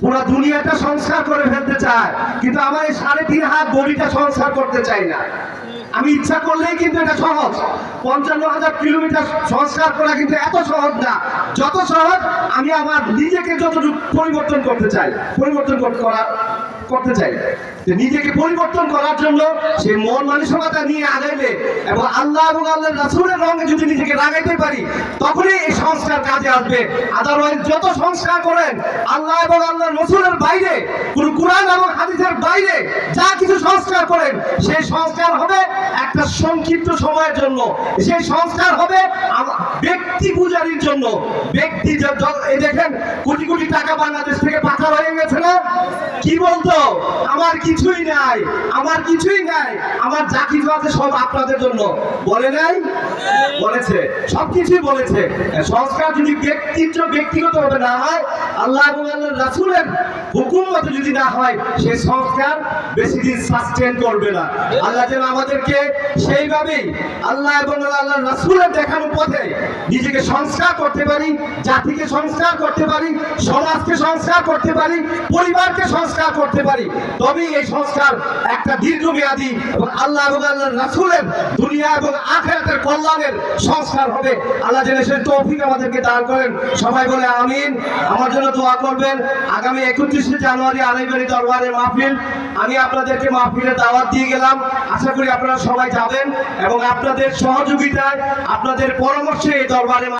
পুরো দুনিয়াটা সংস্কার করে ফেলতে চায়, কিন্তু আমার এই সাড়ে তিন হাত বডিটা সংস্কার করতে চাই না। আমি ইচ্ছা করলেই কিন্তু এটা সহজ। পঞ্চান্ন হাজার কিলোমিটার সংস্কার করা কিন্তু এত সহজ না। যত সহজ আমি আমার নিজেকে যতটুকু পরিবর্তন করতে চাই, পরিবর্তন করতে করা করতে চাই। যে নিজেকে পরিবর্তন করার জন্য সেই মন মানসিকতা নিয়ে আগাইলে এবং আল্লাহ এবং আল্লাহ রাসূলের রঙে যদি নিজেকে লাগাইতে পারি, তখনই এই সংস্কার কাজে আসবে। আদারওয়াইজ যত সংস্কার করেন, আল্লাহ এবং আল্লাহর রসুলের বাইরে, কোন কোরআন এবং হাদিসের বাইরে যা কিছু সংস্কার করেন, সেই সংস্কার হবে একটা সংক্ষিপ্ত সময়ের জন্য। সেই সংস্কার হবে ব্যক্তি পূজারির জন্য। ব্যক্তি দেখেন, কোটি কোটি টাকা বাংলাদেশ থেকে পাচার হয়ে গেছে না? কি বলতো? আমার কিছুই নাই, আমার কিছুই নাই, আমার যা কিছু আছে সব আপনাদের জন্য। বলে নাই? বলেছে। সবকিছুই বলেছে। সংস্কার যদি ব্যক্তির ব্যক্তিগত ভাবে না হয়, আল্লাহ এবং আল্লাহ রাসূলের হুকুম মতো যদি না হয় সেই সংস্কার বেশি দিন সাস্টেন করবে না। আল্লাহ যেন আমাদেরকে সেইভাবেই আল্লাহ এবং আল্লাহ রাসূলের দেখানো পথে নিজেকে সংস্কার করতে পারি, জাতিকে সংস্কার করতে পারি, সমাজকে সংস্কার করতে পারি, পরিবারকে সংস্কার করতে পারি। তবেই এই সংস্কার একটা দীর্ঘমেয়াদী এবং আল্লাহ এবং আল্লাহ রাসূলের দুনিয়া এবং আখেরাতের কল্যাণের সংস্কার হবে। আল্লাহ যেন সেই তৌফিক আমাদেরকে দান করেন। সবাই বলে আমিন। আমার জন্য দোয়া করবেন। আগামী একত্রিশে জানুয়ারি আড়াইবাড়ি দরবারের মাহফিল। আমি আপনাদেরকে মাহফিলের দাওয়াত দিয়ে গেলাম। আশা করি আপনারা সবাই যাবেন এবং আপনাদের সহযোগিতায় আপনাদের পরামর্শে এই দরবারে